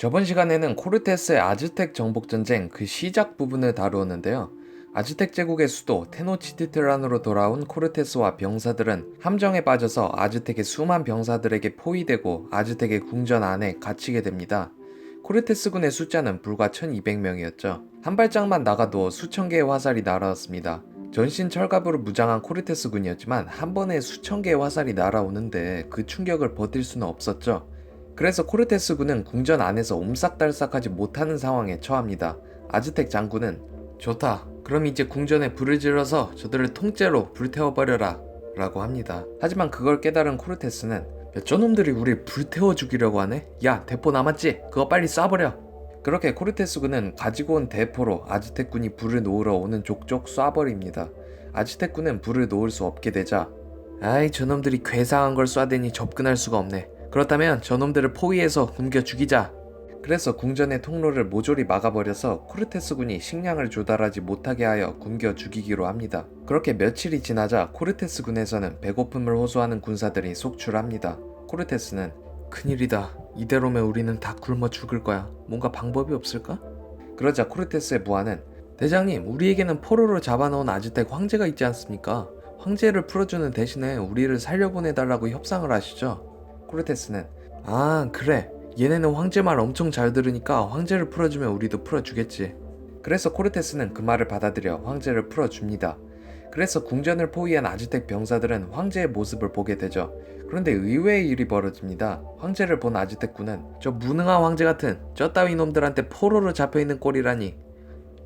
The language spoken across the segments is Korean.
저번 시간에는 코르테스의 아즈텍 정복 전쟁 그 시작 부분을 다루었는데요. 아즈텍 제국의 수도 테노치티틀란으로 돌아온 코르테스와 병사들은 함정에 빠져서 아즈텍의 수만 병사들에게 포위되고 아즈텍의 궁전 안에 갇히게 됩니다. 코르테스군의 숫자는 불과 1200명이었죠. 한 발짝만 나가도 수천 개의 화살이 날아왔습니다. 전신 철갑으로 무장한 코르테스군이었지만 한 번에 수천 개의 화살이 날아오는데 그 충격을 버틸 수는 없었죠. 그래서 코르테스 군은 궁전 안에서 옴싹달싹하지 못하는 상황에 처합니다. 아즈텍 장군은 좋다. 그럼 이제 궁전에 불을 질러서 저들을 통째로 불태워버려라. 라고 합니다. 하지만 그걸 깨달은 코르테스는 야, 저놈들이 우릴 불태워 죽이려고 하네? 야, 대포 남았지? 그거 빨리 쏴버려! 그렇게 코르테스군은 가지고 온 대포로 아즈텍군이 불을 놓으러 오는 족족 쏴버립니다. 아즈텍군은 불을 놓을 수 없게 되자 아이 저놈들이 괴상한 걸 쏴대니 접근할 수가 없네. 그렇다면 저놈들을 포위해서 굶겨 죽이자. 그래서 궁전의 통로를 모조리 막아버려서 코르테스 군이 식량을 조달하지 못하게 하여 굶겨 죽이기로 합니다. 그렇게 며칠이 지나자 코르테스 군에서는 배고픔을 호소하는 군사들이 속출합니다. 코르테스는 큰일이다. 이대로면 우리는 다 굶어 죽을 거야. 뭔가 방법이 없을까? 그러자 코르테스의 부하는 대장님, 우리에게는 포로로 잡아놓은 아즈텍 황제가 있지 않습니까? 황제를 풀어주는 대신에 우리를 살려보내달라고 협상을 하시죠. 코르테스는 아 그래 얘네는 황제 말 엄청 잘 들으니까 황제를 풀어주면 우리도 풀어주겠지. 그래서 코르테스는 그 말을 받아들여 황제를 풀어줍니다. 그래서 궁전을 포위한 아즈텍 병사들은 황제의 모습을 보게 되죠. 그런데 의외의 일이 벌어집니다. 황제를 본 아즈텍 군은 저 무능한 황제 같은 저 따위 놈들한테 포로로 잡혀있는 꼴이라니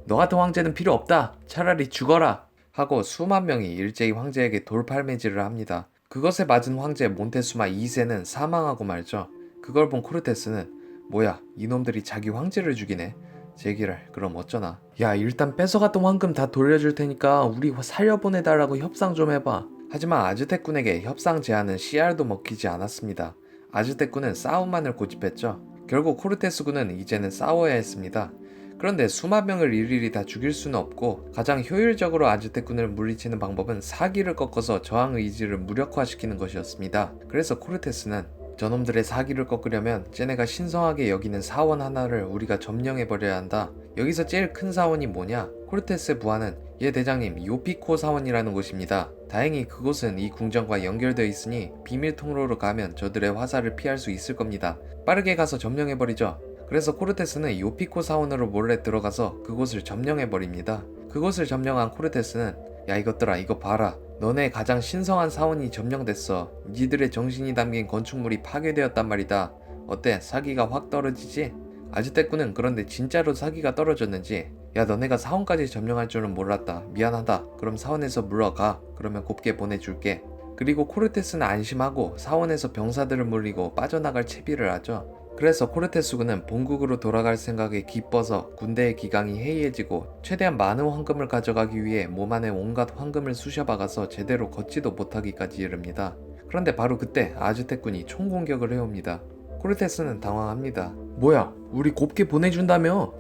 너 같은 황제는 필요 없다. 차라리 죽어라. 하고 수만 명이 일제히 황제에게 돌팔매질을 합니다. 그것에 맞은 황제 몬테수마 2세는 사망하고 말죠. 그걸 본 코르테스는 뭐야 이놈들이 자기 황제를 죽이네. 제기를 그럼 어쩌나. 야 일단 뺏어갔던 황금 다 돌려줄 테니까 우리 살려보내달라고 협상 좀 해봐. 하지만 아즈텍군에게 협상 제안은 씨알도 먹히지 않았습니다. 아즈텍군은 싸움만을 고집했죠. 결국 코르테스군은 이제는 싸워야 했습니다. 그런데 수만 명을 일일이 다 죽일 수는 없고 가장 효율적으로 아즈텍군을 물리치는 방법은 사기를 꺾어서 저항 의지를 무력화시키는 것이었습니다. 그래서 코르테스는 저놈들의 사기를 꺾으려면 쟤네가 신성하게 여기는 사원 하나를 우리가 점령해버려야 한다. 여기서 제일 큰 사원이 뭐냐? 코르테스의 부하는 예 대장님 요피코 사원이라는 곳입니다. 다행히 그곳은 이 궁전과 연결되어 있으니 비밀 통로로 가면 저들의 화살을 피할 수 있을 겁니다. 빠르게 가서 점령해버리죠. 그래서 코르테스는 요피코 사원으로 몰래 들어가서 그곳을 점령해버립니다. 그곳을 점령한 코르테스는 야 이것들아 이거 봐라. 너네 가장 신성한 사원이 점령됐어. 니들의 정신이 담긴 건축물이 파괴되었단 말이다. 어때? 사기가 확 떨어지지? 아즈테쿠는 그런데 진짜로 사기가 떨어졌는지? 야 너네가 사원까지 점령할 줄은 몰랐다. 미안하다. 그럼 사원에서 물러가. 그러면 곱게 보내줄게. 그리고 코르테스는 안심하고 사원에서 병사들을 물리고 빠져나갈 채비를 하죠 그래서 코르테스군은 본국으로 돌아갈 생각에 기뻐서 군대의 기강이 해이해지고 최대한 많은 황금을 가져가기 위해 몸 안에 온갖 황금을 쑤셔박아서 제대로 걷지도 못하기까지 이릅니다. 그런데 바로 그때 아즈텍군이 총공격을 해옵니다. 코르테스는 당황합니다. 뭐야, 우리 곱게 보내준다며?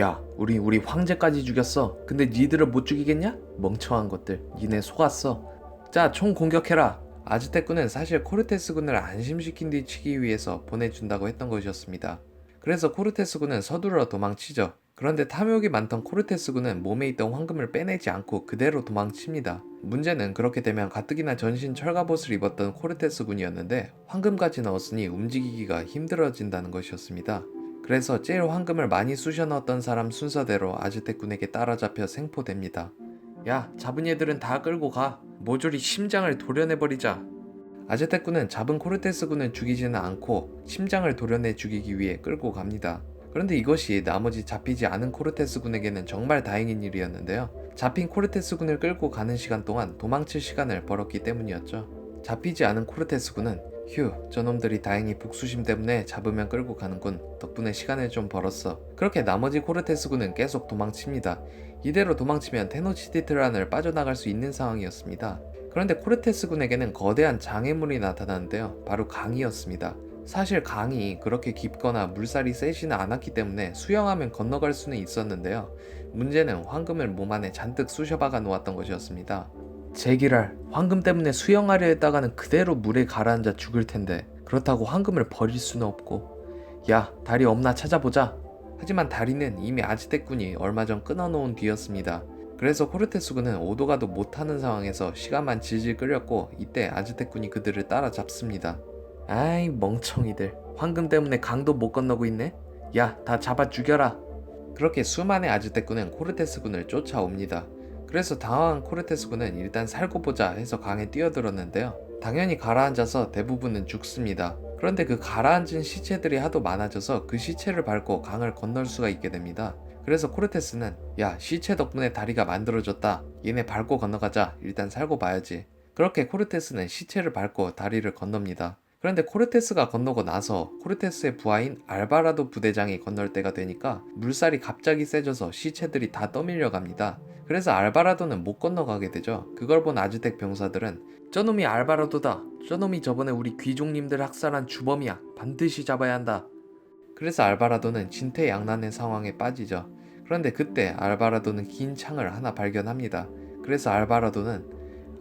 야, 우리 우리 황제까지 죽였어. 근데 니들을 못 죽이겠냐? 멍청한 것들. 니네 속았어. 자, 총 공격해라. 아즈테크는 사실 코르테스 군을 안심시킨 뒤 치기 위해서 보내준다고 했던 것이었습니다. 그래서 코르테스 군은 서둘러 도망치죠. 그런데 탐욕이 많던 코르테스 군은 몸에 있던 황금을 빼내지 않고 그대로 도망칩니다. 문제는 그렇게 되면 가뜩이나 전신 철갑옷을 입었던 코르테스 군이었는데 황금까지 넣었으니 움직이기가 힘들어진다는 것이었습니다. 그래서 제일 황금을 많이 쑤셔 넣었던 사람 순서대로 아즈테군에게 따라잡혀 생포됩니다. 야, 잡은 얘들은 다 끌고 가. 모조리 심장을 도려내버리자. 아제테군은 잡은 코르테스군을 죽이지는 않고 심장을 도려내 죽이기 위해 끌고 갑니다. 그런데 이것이 나머지 잡히지 않은 코르테스군에게는 정말 다행인 일이었는데요. 잡힌 코르테스군을 끌고 가는 시간 동안 도망칠 시간을 벌었기 때문이었죠. 잡히지 않은 코르테스군은 휴, 저놈들이 다행히 복수심 때문에 잡으면 끌고 가는군. 덕분에 시간을 좀 벌었어. 그렇게 나머지 코르테스군은 계속 도망칩니다. 이대로 도망치면 테노치티트란을 빠져나갈 수 있는 상황이었습니다. 그런데 코르테스군에게는 거대한 장애물이 나타났는데요. 바로 강이었습니다. 사실 강이 그렇게 깊거나 물살이 세지는 않았기 때문에 수영하면 건너갈 수는 있었는데요. 문제는 황금을 몸 안에 잔뜩 쑤셔박아 놓았던 것이었습니다. 제기랄 황금 때문에 수영하려 했다가는 그대로 물에 가라앉아 죽을 텐데 그렇다고 황금을 버릴 수는 없고 야, 다리 없나 찾아보자. 하지만 다리는 이미 아즈텍군이 얼마 전 끊어놓은 뒤였습니다. 그래서 코르테스군은 오도 가도 못하는 상황에서 시간만 질질 끌렸고 이때 아즈텍군이 그들을 따라잡습니다. 아이 멍청이들 황금 때문에 강도 못 건너고 있네? 야 다 잡아 죽여라 그렇게 수많은 아즈텍군은 코르테스군을 쫓아옵니다. 그래서 당황한 코르테스군은 일단 살고 보자 해서 강에 뛰어들었는데요. 당연히 가라앉아서 대부분은 죽습니다. 그런데 그 가라앉은 시체들이 하도 많아져서 그 시체를 밟고 강을 건널 수가 있게 됩니다. 그래서 코르테스는 야 시체 덕분에 다리가 만들어졌다. 얘네 밟고 건너가자. 일단 살고 봐야지. 그렇게 코르테스는 시체를 밟고 다리를 건넙니다. 그런데 코르테스가 건너고 나서 코르테스의 부하인 알바라도 부대장이 건널 때가 되니까 물살이 갑자기 세져서 시체들이 다 떠밀려 갑니다. 그래서 알바라도는 못 건너가게 되죠. 그걸 본 아즈텍 병사들은 저놈이 알바라도다. 저놈이 저번에 우리 귀족님들 학살한 주범이야. 반드시 잡아야 한다. 그래서 알바라도는 진퇴양난의 상황에 빠지죠. 그런데 그때 알바라도는 긴 창을 하나 발견합니다. 그래서 알바라도는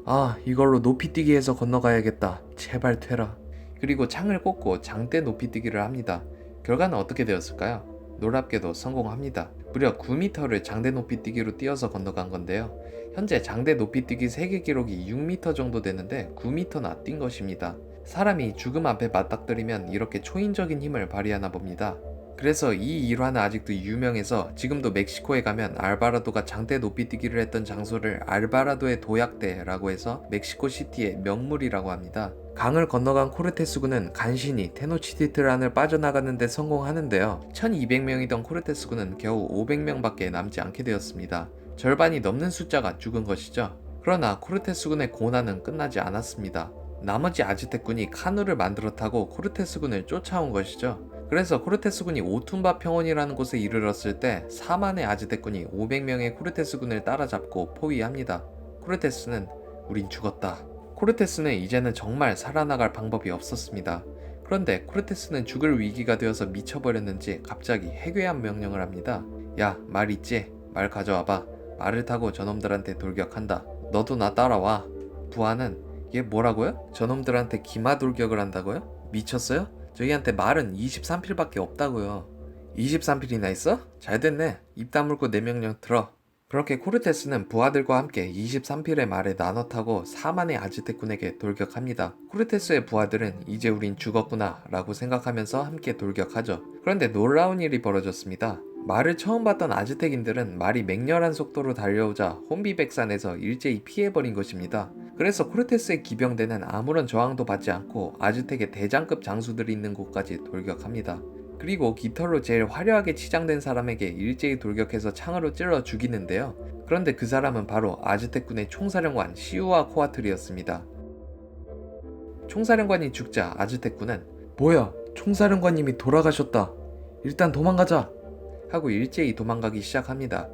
아 이걸로 높이 뛰기 해서 건너가야겠다. 제발 퇴라. 그리고 창을 꽂고 장대 높이뛰기를 합니다. 결과는 어떻게 되었을까요? 놀랍게도 성공합니다. 무려 9m를 장대 높이뛰기로 뛰어서 건너간 건데요. 현재 장대 높이뛰기 세계 기록이 6m 정도 되는데 9m나 뛴 것입니다. 사람이 죽음 앞에 맞닥뜨리면 이렇게 초인적인 힘을 발휘하나 봅니다. 그래서 이 일화는 아직도 유명해서 지금도 멕시코에 가면 알바라도가 장대 높이 뛰기를 했던 장소를 알바라도의 도약대라고 해서 멕시코 시티의 명물이라고 합니다. 강을 건너간 코르테스군은 간신히 테노치티트란을 빠져나가는데 성공하는데요. 1200명이던 코르테스군은 겨우 500명밖에 남지 않게 되었습니다. 절반이 넘는 숫자가 죽은 것이죠. 그러나 코르테스군의 고난은 끝나지 않았습니다. 나머지 아즈텍군이 카누를 만들어 타고 코르테스군을 쫓아온 것이죠. 그래서 코르테스군이 오툰바 평원이라는 곳에 이르렀을 때 4만의 아즈텍군이 500명의 코르테스군을 따라잡고 포위합니다. 코르테스는 우린 죽었다. 코르테스는 이제는 정말 살아나갈 방법이 없었습니다. 그런데 코르테스는 죽을 위기가 되어서 미쳐버렸는지 갑자기 해괴한 명령을 합니다. 야, 말 있지? 말 가져와봐. 말을 타고 저놈들한테 돌격한다. 너도 나 따라와. 부하는 얘 뭐라고요? 저놈들한테 기마 돌격을 한다고요? 미쳤어요? 저희한테 말은 23필밖에 없다고요. 23필이나 있어? 잘 됐네. 입 다물고 내 명령 들어. 그렇게 코르테스는 부하들과 함께 23필의 말에 나눠 타고 4만의 아즈텍군에게 돌격합니다. 코르테스의 부하들은 이제 우린 죽었구나 라고 생각하면서 함께 돌격하죠. 그런데 놀라운 일이 벌어졌습니다. 말을 처음 봤던 아즈텍인들은 말이 맹렬한 속도로 달려오자 혼비백산에서 일제히 피해버린 것입니다. 그래서 코르테스의 기병대는 아무런 저항도 받지 않고 아즈텍의 대장급 장수들이 있는 곳까지 돌격합니다. 그리고 깃털로 제일 화려하게 치장된 사람에게 일제히 돌격해서 창으로 찔러 죽이는데요. 그런데 그 사람은 바로 아즈텍군의 총사령관 시우아 코아틀이었습니다. 총사령관이 죽자 아즈텍군은 뭐야 총사령관님이 돌아가셨다. 일단 도망가자 하고 일제히 도망가기 시작합니다.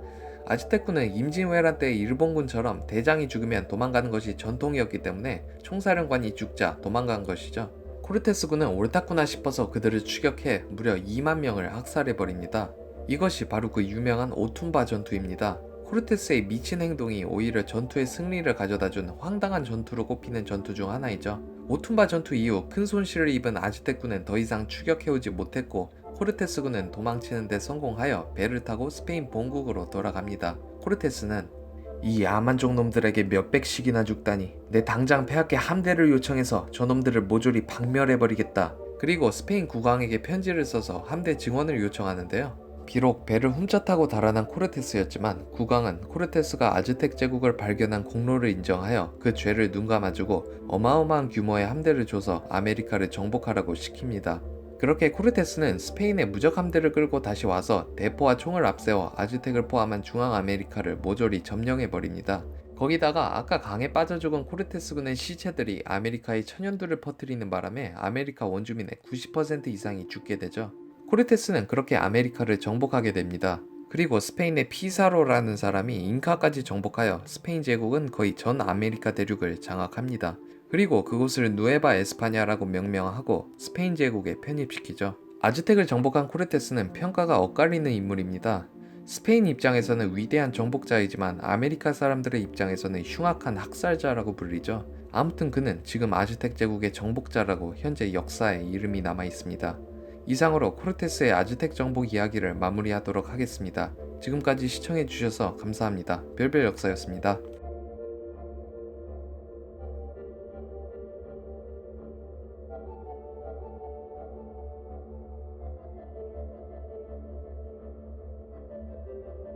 아즈텍군은 임진왜란 때 일본군처럼 대장이 죽으면 도망가는 것이 전통이었기 때문에 총사령관이 죽자 도망간 것이죠. 코르테스군은 옳다구나 싶어서 그들을 추격해 무려 2만 명을 학살해버립니다. 이것이 바로 그 유명한 오툰바 전투입니다. 코르테스의 미친 행동이 오히려 전투의 승리를 가져다준 황당한 전투로 꼽히는 전투 중 하나이죠. 오툰바 전투 이후 큰 손실을 입은 아즈텍군은 더 이상 추격해오지 못했고 코르테스군은 도망치는 데 성공하여 배를 타고 스페인 본국으로 돌아갑니다. 코르테스는 이 야만족 놈들에게 몇백씩이나 죽다니 내 당장 폐하께 함대를 요청해서 저놈들을 모조리 박멸해버리겠다. 그리고 스페인 국왕에게 편지를 써서 함대 증원을 요청하는데요. 비록 배를 훔쳐 타고 달아난 코르테스였지만 국왕은 코르테스가 아즈텍 제국을 발견한 공로를 인정하여 그 죄를 눈감아주고 어마어마한 규모의 함대를 줘서 아메리카를 정복하라고 시킵니다. 그렇게 코르테스는 스페인의 무적 함대를 끌고 다시 와서 대포와 총을 앞세워 아즈텍을 포함한 중앙 아메리카를 모조리 점령해 버립니다. 거기다가 아까 강에 빠져 죽은 코르테스군의 시체들이 아메리카의 천연두를 퍼뜨리는 바람에 아메리카 원주민의 90% 이상이 죽게 되죠. 코르테스는 그렇게 아메리카를 정복하게 됩니다. 그리고 스페인의 피사로라는 사람이 잉카까지 정복하여 스페인 제국은 거의 전 아메리카 대륙을 장악합니다. 그리고 그곳을 누에바 에스파냐라고 명명하고 스페인 제국에 편입시키죠. 아즈텍을 정복한 코르테스는 평가가 엇갈리는 인물입니다. 스페인 입장에서는 위대한 정복자이지만 아메리카 사람들의 입장에서는 흉악한 학살자라고 불리죠. 아무튼 그는 지금 아즈텍 제국의 정복자라고 현재 역사에 이름이 남아 있습니다. 이상으로 코르테스의 아즈텍 정복 이야기를 마무리하도록 하겠습니다. 지금까지 시청해주셔서 감사합니다. 별별 역사였습니다.